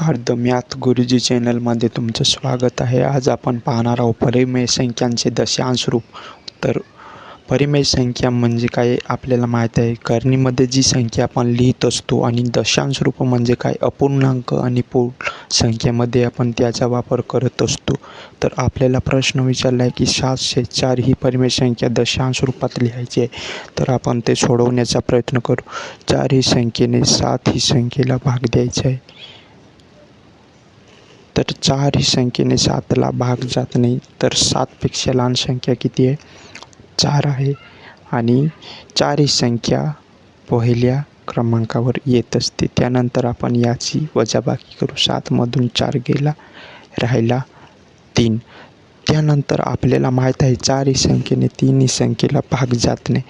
नमस्कार the math गुरुजी चॅनलमध्ये तुमचं स्वागत आहे. आज आपण पाहणार आहोत परिमेय संख्यांचे दशांश रूप. तर परिमेय संख्या म्हणजे काय आपल्याला माहीत आहे? करणीमध्ये जी संख्या आपण लिहित असतो आणि दशांश रूप म्हणजे काय? अपूर्णांक आणि पूर्ण संख्येमध्ये आपण त्याचा वापर करत असतो. तर आपल्याला प्रश्न विचारला आहे की सातशे चार ही परिमेय संख्या दशांश रूपात लिहायची आहे. तर आपण ते सोडवण्याचा प्रयत्न करू. चार ही संख्येने सात ही संख्येला भाग द्यायचा आहे. तर चार ही संख्येने सातला भाग जात नाही. तर सातपेक्षा लहान संख्या किती आहे? चार आहे. आणि चार ही संख्या पहिल्या क्रमांकावर येत असते. त्यानंतर आपण याची वजाबाकी करू. सातमधून चार गेला राहिला तीन. त्यानंतर आपल्याला माहीत आहे चारही संख्येने तीन संख्येला भाग जात नाही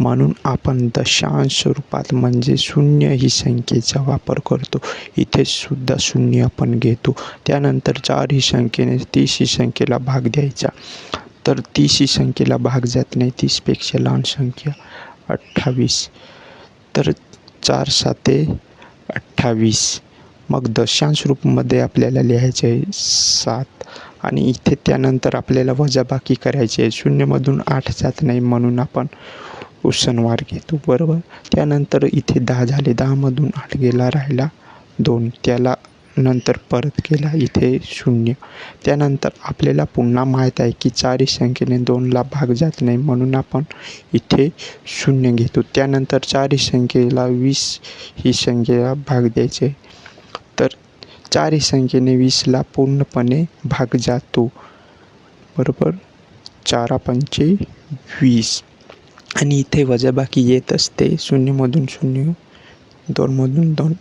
म्हणून आपण दशांश स्वरूपात म्हणजे शून्य ही संख्येचा वापर करतो. इथे सुद्धा शून्य आपण घेतो. त्यानंतर चार ही संख्येने तीस ही संख्येला भाग द्यायचा. तर तीस ही संख्येला भाग जात नाही तीसपेक्षा लहान संख्या अठ्ठावीस. तर चार साते अठ्ठावीस. मग दशांश रूपमध्ये आपल्याला लिहायचे आहे सात. आणि इथे त्यानंतर आपल्याला वजाबाकी करायची आहे. शून्यमधून आठ जात नाही म्हणून आपण उसनवार घेतो. बरोबर? त्यानंतर इथे दहा झाले. दहामधून आठ गेला राहिला दोन. त्याला नंतर परत केला. इथे शून्य. त्यानंतर आपल्याला पुन्हा माहीत आहे की चारही संख्येने दोनला भाग जात नाही म्हणून आपण इथे शून्य घेतो. त्यानंतर चारही संख्येला वीस ही संख्येला भाग द्यायचे. तर चारही संख्येने वीसला पूर्णपणे भाग जातो. बरोबर? चारा पंचे वीस. आणि इथे वजाबाकी येत असते. शून्यमधून शून्य दोनमधून दोन.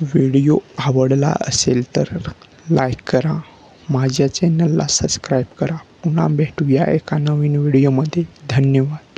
व्हिडिओ आवडला असेल तर लाईक करा. माझ्या चॅनलला सबस्क्राईब करा. पुन्हा भेटूया एका नवीन व्हिडिओमध्ये. धन्यवाद.